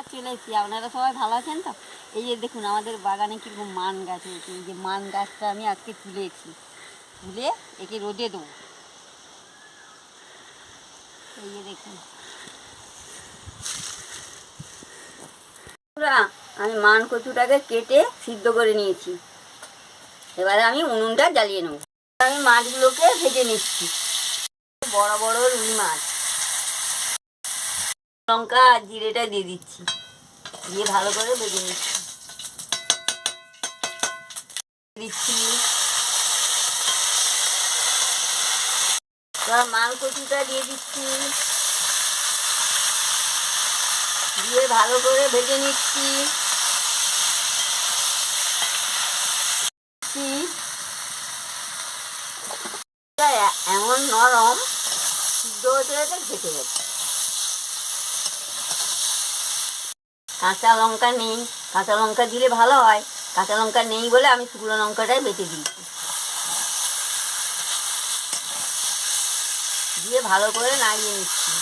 আবার চলে এসেছি আপনারা সবাই ভালো আছেন তো? এই যে দেখুন, আমাদের বাগানে কীরকম মান গাছ হয়েছে। এই যে মান গাছটা আমি আজকে তুলেছি। তুলে একে রোদে দেবো। এই যে দেখুন। আমি মান কচুটাকে কেটে সিদ্ধ করে নিয়েছি। এবারে আমি উনুনটা জ্বালিয়ে নেব। আমি মাছগুলোকে ভেজে নিচ্ছি। বড় বড় রুই মাছ। লঙ্কা আর জিরেটা দিয়ে দিচ্ছি। দিয়ে ভালো করে ভেজে নিচ্ছি। দিচ্ছি। কচুটা দিয়ে দিচ্ছি। দিয়ে ভালো করে ভেজে নিচ্ছি। এমন নরম সিদ্ধ হতে হতে ঘেটে গেছে কাঁচা লঙ্কা নেই, কাঁচা লঙ্কা দিলে ভালো হয়। কাঁচা লঙ্কা নেই বলে আমি শুকনো লঙ্কাটাই বেটে দিয়েছি দিয়ে ভালো করে নাড়িয়ে নিচ্ছি।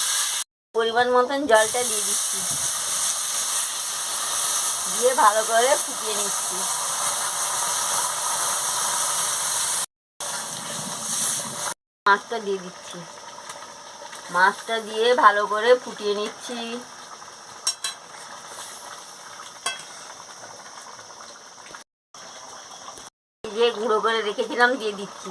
পরিমাণ মতন জলটা দিয়ে দিচ্ছি। দিয়ে ভালো করে ফুটিয়ে নিচ্ছি। মাছটা দিয়ে দিচ্ছি। মাছটা দিয়ে ভালো করে ফুটিয়ে নিচ্ছি। এই যে গুঁড়ো করে রেখেছিলাম, দিয়ে দিচ্ছি।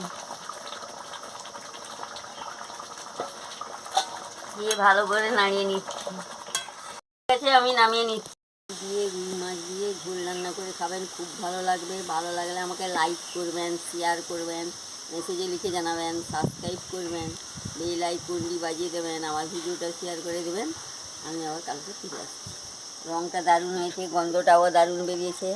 দিয়ে ভালো করে নাড়িয়ে নিচ্ছি। ঠিক আছে, আমি নামিয়ে নিচ্ছি। দিয়ে মাছ দিয়ে ঝোল রান্না করে খাবেন, খুব ভালো লাগবে। ভালো লাগলে আমাকে লাইক করবেন শেয়ার করবেন মেসেজে লিখে জানাবেন সাবস্ক্রাইব করবেন বেল আইকনটি বাজিয়ে দেবেন, আমার ভিডিওটা শেয়ার করে দেবেন। আমি আবার কালকে ফিরে আসছি। রঙটা দারুণ হয়েছে, গন্ধটাও দারুণ বেরিয়েছে।